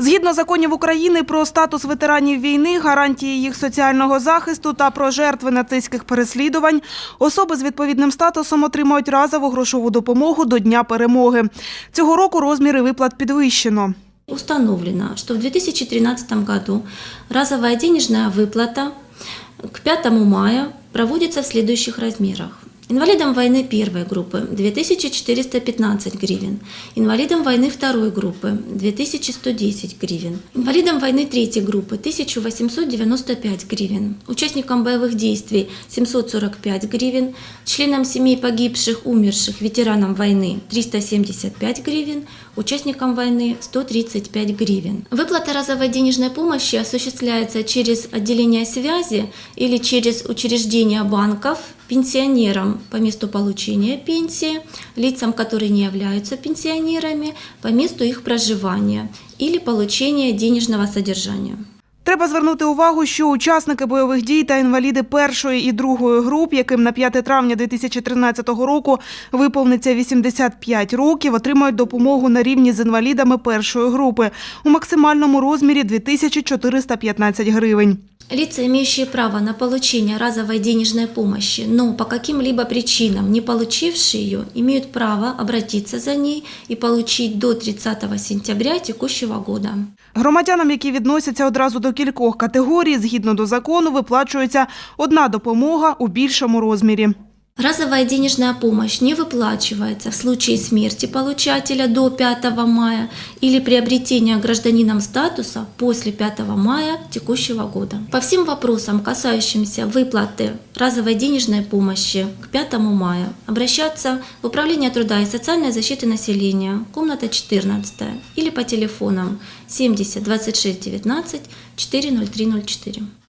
Згідно законів України про статус ветеранів війни, гарантії їх соціального захисту та про жертви нацистських переслідувань, особи з відповідним статусом отримують разову грошову допомогу до Дня перемоги. Цього року розміри виплат підвищено. Установлено, что в 2013 году разовая денежная выплата к 5 мая проводится в следующих размерах. Инвалидам войны первой группы 2415 гривен, инвалидам войны второй группы 2110 гривен, инвалидам войны третьей группы 1895 гривен, участникам боевых действий 745 гривен, членам семей погибших, умерших, ветеранам войны 375 гривен, участникам войны 135 гривен. Выплата разовой денежной помощи осуществляется через отделение связи или через учреждения банков пенсионерам по месту получения пенсии, лицам, которые не являются пенсионерами, по месту их проживания или получения денежного содержания. Треба звернути увагу, що учасники бойових дій та інваліди першої і другої груп, яким на 5 травня 2013 року виповниться 85 років, отримають допомогу на рівні з інвалідами першої групи у максимальному розмірі 2415 гривень. Лица, имеющие право на получение разовой денежной помощи, но по каким-либо причинам не получившие ее, имеют право обратиться за ней и получить до 30 сентября текущего года. Громадянам, які відносяться одразу до кількох категорій, згідно до закону, виплачується одна допомога у більшому розмірі. Разовая денежная помощь не выплачивается в случае смерти получателя до 5 мая или приобретения гражданином статуса после 5 мая текущего года. По всем вопросам, касающимся выплаты разовой денежной помощи к 5 мая, обращаться в Управление труда и социальной защиты населения, комната 14 или по телефонам 70 26 19 40304.